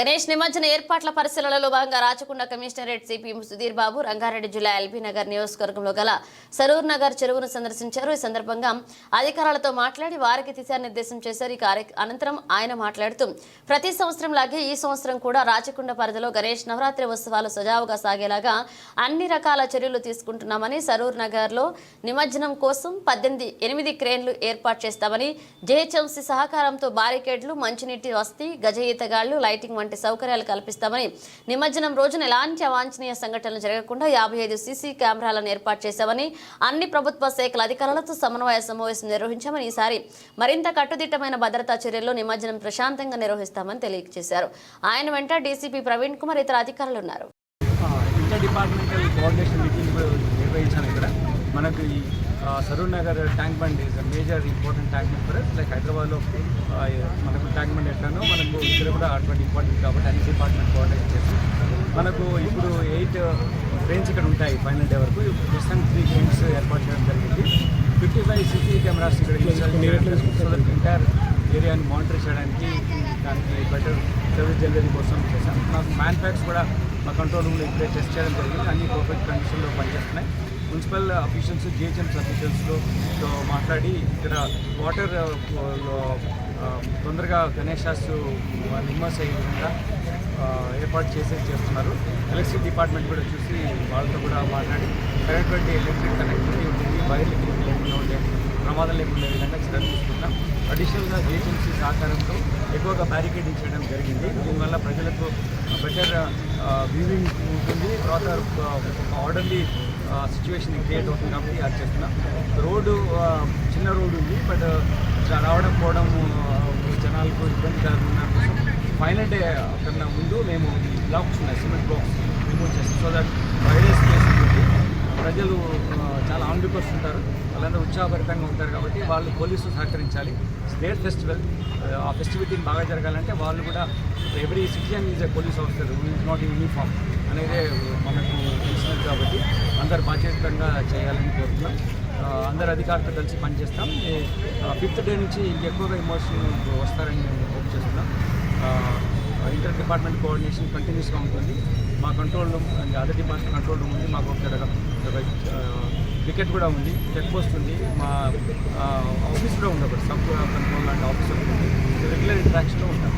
గణేష్ నిమజ్జన ఏర్పాట్ల పరిశీలనలో భాగంగా రాచకొండ కమిషనరేట్ సిపి సుధీర్ బాబు రంగారెడ్డి జిల్లా ఎల్బీ నగర్ నియోజకవర్గంలో గల సరూర్ నగర్ చెరువును సందర్శించారు. ఈ సందర్భంగా అధికారులతో మాట్లాడి వారికి దిశానిర్దేశం చేశారు. ఈ అనంతరం ఆయన మాట్లాడుతూ ప్రతి సంవత్సరం లాగే ఈ సంవత్సరం కూడా రాచకొండ పరిధిలో గణేష్ నవరాత్రి ఉత్సవాలు సజావుగా సాగేలాగా అన్ని రకాల చర్యలు తీసుకుంటున్నామని సరూర్ నగర్లో నిమజ్జనం కోసం పద్దెనిమిది ఎనిమిది క్రేన్లు ఏర్పాటు చేస్తామని జేహెచ్ఎంసీ సహకారంతో బారికేడ్లు మంచినీటి వస్తీ గజ ఈతగాళ్ళు లైటింగ్ వంటి సౌకర్యాలు కల్పిస్తామని నిమజ్జనం రోజున ఎలాంటి అవాంఛనీయ సంఘటనలు జరగకుండా యాభై ఐదు సీసీ కెమెరాలను ఏర్పాటు చేశామని అన్ని ప్రభుత్వ శాఖల అధికారులతో సమన్వయ సమావేశం నిర్వహించామని ఈసారి మరింత కట్టుదిట్టమైన భద్రతా చర్యల్లో నిమజ్జనం ప్రశాంతంగా నిర్వహిస్తామని తెలియజేశారు. ఆయన వెంట డీసీపీ ప్రవీణ్ కుమార్ ఇతర అధికారులు ఉన్నారు. ఇంటర్ డిపార్ట్మెంటల్ కోఆర్డినేషన్ మీటింగ్ నిర్వహించాను ఇక్కడ. మనకు ఈ Saroor Nagar tank bund is major important tank bund కూడా లైక్ హైదరాబాద్లో మనకు ట్యాంక్ బండ్ ఎట్లానో మనకు ఇక్కడ కూడా అటువంటి ఇంపార్టెంట్ కాబట్టి అన్ని డిపార్ట్మెంట్ కోఆర్డినేట్ చేసి మనకు ఇప్పుడు ఎయిట్ ట్రైన్స్ ఇక్కడ ఉంటాయి ఫైనల్ డే వరకు. ప్రస్తుతం త్రీ ట్రైన్స్ ఏర్పాటు చేయడం జరిగింది. ఫిఫ్టీ ఫైవ్ సిసి కెమెరాస్ ఇక్కడ ఎంటైర్ ఏరియాని మానిటర్ చేయడానికి దానికి బెటర్ సర్వీస్ డెలివరీ కోసం చేశాం. మాకు మ్యాన్ ప్యాక్స్ కూడా మా కంట్రోల్ రూమ్లో ఇప్పుడే టెస్ట్ చేయడం జరిగింది. అన్ని పర్ఫెక్ట్ కండిషన్లో పనిచేస్తున్నాయి. మున్సిపల్ అఫీషియల్స్ జిహెచ్ఎంస్ అఫీషియల్స్తో మాట్లాడి ఇక్కడ వాటర్ uh, uh, తొందరగా గణేశాస్ నిమ్మస్ అయ్యే విధంగా uh, ఏర్పాటు చేసే చేస్తున్నారు. ఎలక్ట్రిసిటీ డిపార్ట్మెంట్ కూడా చూసి వాళ్ళతో కూడా మాట్లాడి కరెక్ట్ ఎలక్ట్రిక్ కనెక్టివిటీ ఉంటుంది వైర్ లింక్ లేకుండా ఉండే ప్రమాదం లేకుండా విధంగా చర్యలు తీసుకుంటాం అడిషనల్గా ఏజెన్సీ సహకారంతో ఎక్కువగా బ్యారికేడింగ్ చేయడం జరిగింది. దీనివల్ల ప్రజలకు బెటర్ వ్యూవింగ్ ఉంటుంది. తర్వాత ఆర్డర్లీ సిచ్యువేషన్ క్రియేట్ అవుతుంది కాబట్టి అది చేస్తున్నాం. రోడ్డు చిన్న రోడ్డు ఉంది బట్ రావడం పోవడం జనాలకు ఇబ్బంది కలగకుండా కోసం ఫైనల్ డే కన్నా ముందు మేము బ్లాక్స్ ఉన్నాయి సిమెంట్ బ్లాక్స్ రిమూవ్ చేస్తాం. So that five days case ప్రజలు చాలా ఆంధ్రప్రదేశ్ వాళ్ళందరూ ఉత్సాహభరితంగా ఉంటారు కాబట్టి వాళ్ళు పోలీసులు సహకరించాలి. స్టేట్ ఫెస్టివల్ ఆ ఫెస్టివిటీని బాగా జరగాలంటే వాళ్ళు కూడా every citizen is a police officer is not uniform అనేది మనకు తెలిసినది కాబట్టి అందరు బాధ్యతంగా చేయాలని కోరుతున్నాం. అందరు అధికారులతో కలిసి పనిచేస్తాం. ఫిఫ్త్ డే నుంచి ఇంకెక్కువగా ఎమోషన్ వస్తారని మేము హోప్ చేస్తున్నాం. ఇంటర్ డిపార్ట్మెంట్ కోఆర్డినేషన్ కంటిన్యూస్గా ఉంటుంది. మా control room and other department control room ఉంది. మాకు ఒక వికెట్ కూడా ఉంది. చెక్ పోస్ట్ ఉంది. మా ఆఫీస్ కూడా ఉంది ఒకటి సబ్ కంట్రోల్ అండ్ ఆఫీస్ ఉంది. రెగ్యులర్ ఇంట్రాక్షన్లో ఉంటాం.